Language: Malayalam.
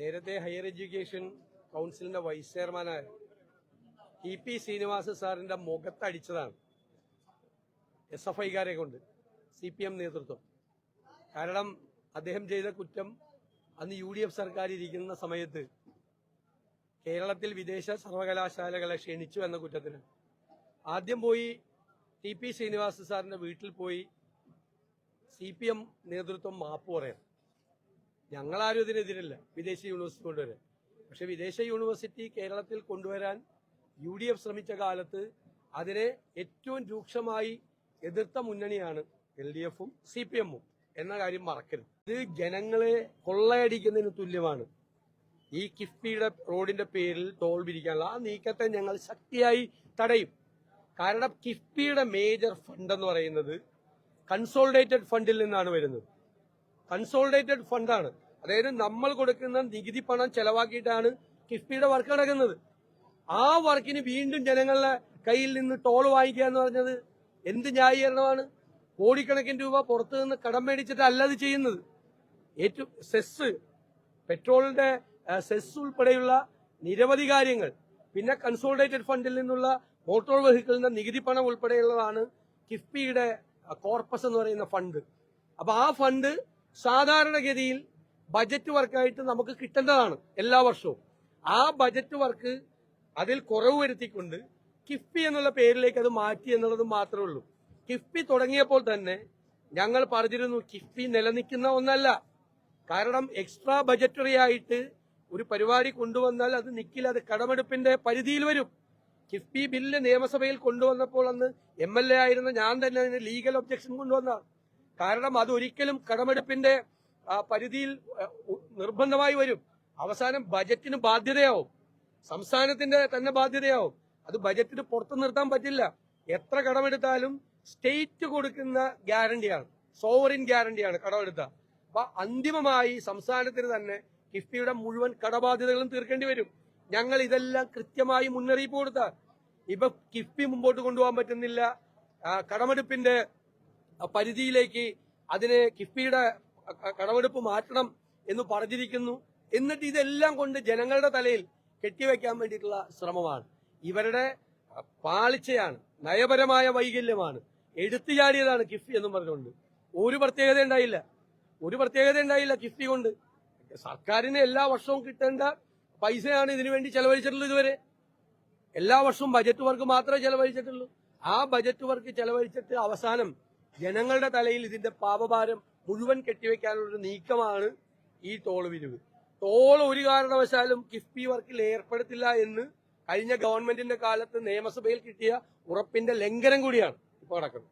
നേരത്തെ ഹയർ എഡ്യൂക്കേഷൻ കൗൺസിലിന്റെ വൈസ് ചെയർമാനായ ഇ പി ശ്രീനിവാസ സാറിന്റെ മുഖത്തടിച്ചതാണ് എസ് എഫ് ഐക്കാരെ കൊണ്ട് സി പി എം നേതൃത്വം. കാരണം അദ്ദേഹം ചെയ്ത കുറ്റം അന്ന് യു ഡി എഫ് സർക്കാർ ഇരിക്കുന്ന സമയത്ത് കേരളത്തിൽ വിദേശ സർവകലാശാലകളെ ക്ഷണിച്ചു എന്ന കുറ്റത്തിന്. ആദ്യം പോയി ടി പി ശ്രീനിവാസ സാറിന്റെ വീട്ടിൽ പോയി സി പി എം നേതൃത്വം മാപ്പ് പറയാം. ഞങ്ങളാരും ഇതിനെതിരല്ല. വിദേശ യൂണിവേഴ്സിറ്റി കൊണ്ടുവരാൻ. പക്ഷെ വിദേശ യൂണിവേഴ്സിറ്റി കേരളത്തിൽ കൊണ്ടുവരാൻ യു ഡി എഫ് ശ്രമിച്ച കാലത്ത് അതിനെ ഏറ്റവും രൂക്ഷമായി എതിർത്ത മുന്നണിയാണ് എൽ ഡി എഫും സി പി എമ്മും എന്ന കാര്യം മറക്കരുത്. ഇത് ജനങ്ങളെ കൊള്ളയടിക്കുന്നതിന് തുല്യമാണ്. ഈ കിഫ്ബിയുടെ റോഡിന്റെ പേരിൽ ടോൾ പിരിക്കാനുള്ള ആ നീക്കത്തെ ഞങ്ങൾ ശക്തിയായി തടയും. കാരണം കിഫ്ബിയുടെ മേജർ ഫണ്ട് എന്ന് പറയുന്നത് കൺസോളിഡേറ്റഡ് ഫണ്ടിൽ നിന്നാണ് വരുന്നത്. കൺസോളിഡേറ്റഡ് ഫണ്ടാണ് അതായത് നമ്മൾ കൊടുക്കുന്ന നികുതി പണം ചെലവാക്കിയിട്ടാണ് കിഫ്ബിയുടെ വർക്ക് നടക്കുന്നത്. ആ വർക്കിന് വീണ്ടും ജനങ്ങളുടെ കയ്യിൽ നിന്ന് ടോൾ വാങ്ങിക്കുക എന്ന് പറഞ്ഞത് എന്ത് ന്യായീകരണമാണ്? കോടിക്കണക്കിന് രൂപ പുറത്തു നിന്ന് കടം മേടിച്ചിട്ടല്ല അത് ചെയ്യുന്നത്. ഏറ്റവും സെസ് പെട്രോളിന്റെ സെസ് ഉൾപ്പെടെയുള്ള നിരവധി കാര്യങ്ങൾ. പിന്നെ കൺസോൾഡേറ്റഡ് ഫണ്ടിൽ നിന്നുള്ള മോട്ടോർ വെഹിക്കിളിന്റെ നികുതി പണം ഉൾപ്പെടെയുള്ളതാണ് കിഫ്ബിയുടെ കോർപ്പസ് എന്ന് പറയുന്ന ഫണ്ട് അപ്പൊ ആ ഫണ്ട് സാധാരണഗതിയിൽ ബജറ്റ് വർക്കായിട്ട് നമുക്ക് കിട്ടേണ്ടതാണ് എല്ലാ വർഷവും. ആ ബജറ്റ് വർക്ക് അതിൽ കുറവ് വരുത്തിക്കൊണ്ട് കിഫ്ബി എന്നുള്ള പേരിലേക്ക് അത് മാറ്റി എന്നുള്ളത് മാത്രമേ ഉള്ളൂ. കിഫ്ബി തുടങ്ങിയപ്പോൾ തന്നെ ഞങ്ങൾ പറഞ്ഞിരുന്നു കിഫ്ബി നിലനിൽക്കുന്ന ഒന്നല്ല. കാരണം എക്സ്ട്രാ ബജറ്ററി ആയിട്ട് ഒരു പരിപാടി കൊണ്ടുവന്നാൽ അത് നിൽക്കില്ല അത് കടമെടുപ്പിന്റെ പരിധിയിൽ വരും. കിഫ്ബി ബില്ല് നിയമസഭയിൽ കൊണ്ടുവന്നപ്പോൾ അന്ന് എം എൽ എ ആയിരുന്ന ഞാൻ തന്നെ അതിന് ലീഗൽ ഒബ്ജക്ഷൻ കൊണ്ടുവന്നതാണ്. കാരണം അത് ഒരിക്കലും കടമെടുപ്പിന്റെ പരിധിയിൽ നിർബന്ധമായി വരും. അവസാനം ബജറ്റിന് ബാധ്യതയാവും. സംസ്ഥാനത്തിന്റെ തന്നെ ബാധ്യതയാവും. അത് ബജറ്റിന് പുറത്തു നിർത്താൻ പറ്റില്ല. എത്ര കടമെടുത്താലും സ്റ്റേറ്റ് കൊടുക്കുന്ന ഗ്യാരണ്ടിയാണ്. സോവറിൻ ഗ്യാരണ്ടിയാണ് കടമെടുത്ത. അപ്പൊ അന്തിമമായി സംസ്ഥാനത്തിന് തന്നെ കിഫ്ബിയുടെ മുഴുവൻ കടബാധ്യതകളും തീർക്കേണ്ടി വരും. ഞങ്ങൾ ഇതെല്ലാം കൃത്യമായി മുന്നറിയിപ്പ് കൊടുത്ത ഇപ്പൊ കിഫ്ബി മുമ്പോട്ട് കൊണ്ടുപോകാൻ പറ്റുന്നില്ല. കടമെടുപ്പിന്റെ പരിധിയിലേക്ക് അതിനെ കിഫ്ബിയുടെ കടമെടുപ്പ് മാറ്റണം എന്ന് പറഞ്ഞിരിക്കുന്നു. എന്നിട്ട് ഇതെല്ലാം കൊണ്ട് ജനങ്ങളുടെ തലയിൽ കെട്ടിവെക്കാൻ വേണ്ടിയിട്ടുള്ള ശ്രമമാണ്. ഇവരുടെ പാളിച്ചയാണ് നയപരമായ വൈകല്യമാണ്. എടുത്തു ചാടിയതാണ് കിഫ്ബി എന്നും പറഞ്ഞുകൊണ്ട്. ഒരു പ്രത്യേകത ഉണ്ടായില്ല. ഒരു പ്രത്യേകത ഉണ്ടായില്ല കിഫ്ബി കൊണ്ട്. സർക്കാരിന് എല്ലാ വർഷവും കിട്ടേണ്ട പൈസയാണ് ഇതിനു വേണ്ടി ചെലവഴിച്ചിട്ടുള്ളത് ഇതുവരെ. എല്ലാ വർഷവും ബജറ്റ് വർക്ക് മാത്രമേ ചെലവഴിച്ചിട്ടുള്ളൂ. ആ ബജറ്റ് വർക്ക് ചെലവഴിച്ചിട്ട് അവസാനം ജനങ്ങളുടെ തലയിൽ ഇതിന്റെ പാപഭാരം മുഴുവൻ കെട്ടിവെക്കാനുള്ള ഒരു നീക്കമാണ് ഈ ടോൾ വിരിവ് ടോൾ ഒരു കാരണവശാലും കിഫ്ബി വർക്കിൽ ഏർപ്പെടുത്തില്ല എന്ന് കഴിഞ്ഞ ഗവൺമെന്റിന്റെ കാലത്ത് നിയമസഭയിൽ കിട്ടിയ ഉറപ്പിന്റെ ലംഘനം കൂടിയാണ് ഇപ്പോൾ നടക്കുന്നത്.